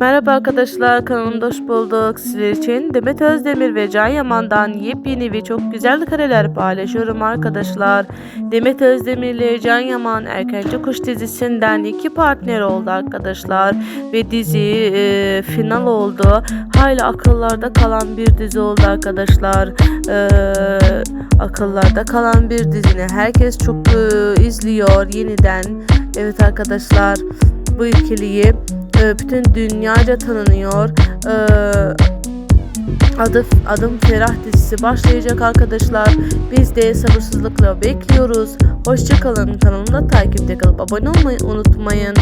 Merhaba arkadaşlar kanalımda hoş bulduk. Sizler için Demet Özdemir ve Can Yaman'dan yepyeni ve çok güzel kareler paylaşıyorum arkadaşlar. Demet Özdemir ile Can Yaman Erkenci Kuş dizisinden iki partner oldu arkadaşlar. Ve dizi e, final oldu. Hala akıllarda kalan bir dizi oldu arkadaşlar. E, akıllarda kalan bir dizini herkes çok e, izliyor yeniden. Evet arkadaşlar bu ikiliyi e, bütün dünyaca tanınıyor. E, adı Adım Ferah dizisi başlayacak arkadaşlar. Biz de sabırsızlıkla bekliyoruz. Hoşçakalın. Kanalımda takipte kalıp abone olmayı unutmayın.